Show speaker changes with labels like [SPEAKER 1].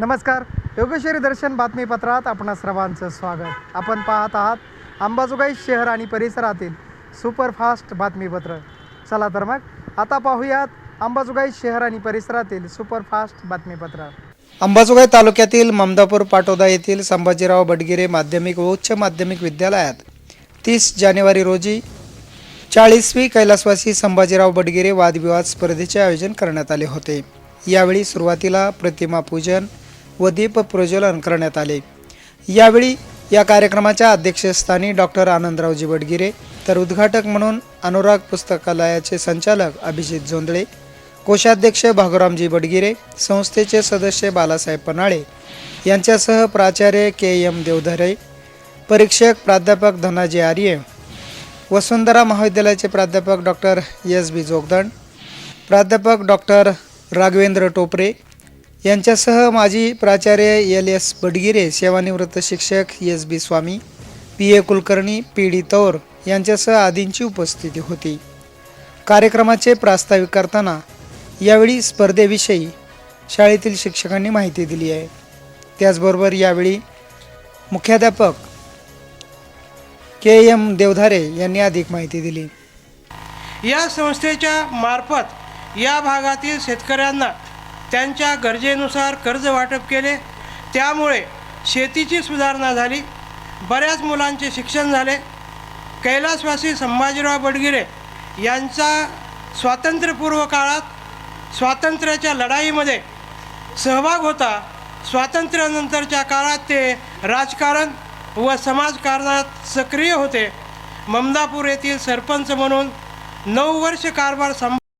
[SPEAKER 1] नमस्कार. योगेश्वरी दर्शन बातमीपत्रात आपण सर्वांचं स्वागत. आपण पाहत आहात अंबाजोगाई शहर आणि परिसरातील सुपरफास्ट बातमीपत्र. चला तर मग आता पाहूयात अंबाजोगाई शहर आणि परिसरातील सुपरफास्ट बातमीपत्र. अंबाजोगाई तालुक्यातील ममदापूर पाटोदा येथील संभाजीराव बडगिरे माध्यमिक व उच्च माध्यमिक विद्यालयात तीस जानेवारी रोजी चाळीसवी कैलासवासी संभाजीराव बडगिरे वादविवाद स्पर्धेचे आयोजन करण्यात आले होते. यावेळी सुरुवातीला प्रतिमा पूजन व दीप प्रज्वलन करण्यात आले. यावेळी या कार्यक्रमाच्या अध्यक्षस्थानी डॉक्टर आनंदरावजी बडगिरे तर उद्घाटक म्हणून अनुराग पुस्तकालयाचे संचालक अभिजित झोंदळे कोषाध्यक्ष भागुरामजी बडगिरे संस्थेचे सदस्य बालासाहेब पनाळे यांच्यासह प्राचार्य के एम देवधरे परीक्षक प्राध्यापक धनाजी आर्ये वसुंधरा महाविद्यालयाचे प्राध्यापक डॉक्टर एस बी जोगदंड प्राध्यापक डॉक्टर राघवेंद्र टोपरे यांच्यासह माजी प्राचार्य एल एस बडगिरे सेवानिवृत्त शिक्षक S B Swami P A Kulkarni P D Taur यांच्यासह आदींची उपस्थिती होती. कार्यक्रमाचे प्रास्ताविक करताना यावेळी स्पर्धेविषयी शाळेतील शिक्षकांनी माहिती दिली आहे. त्याचबरोबर यावेळी मुख्याध्यापक के एम देवधारे यांनी अधिक माहिती दिली.
[SPEAKER 2] या संस्थेच्या मार्फत या भागातील शेतकऱ्यांना त्यांच्या गरजेनुसार कर्ज वाटप केले. त्यामुळे शेतीची सुधारणा झाली. बऱ्याच मुलांचे शिक्षण झाले. कैलासवासी संभाजीराव बडगिरे यांचा स्वातंत्र्यपूर्व काळात स्वातंत्र्याच्या लढाईमध्ये सहभाग होता. स्वातंत्र्यानंतरच्या काळात ते राजकारण व समाजकारणात सक्रिय होते. ममदापूर येथील सरपंच म्हणून नऊ वर्ष कारभार सं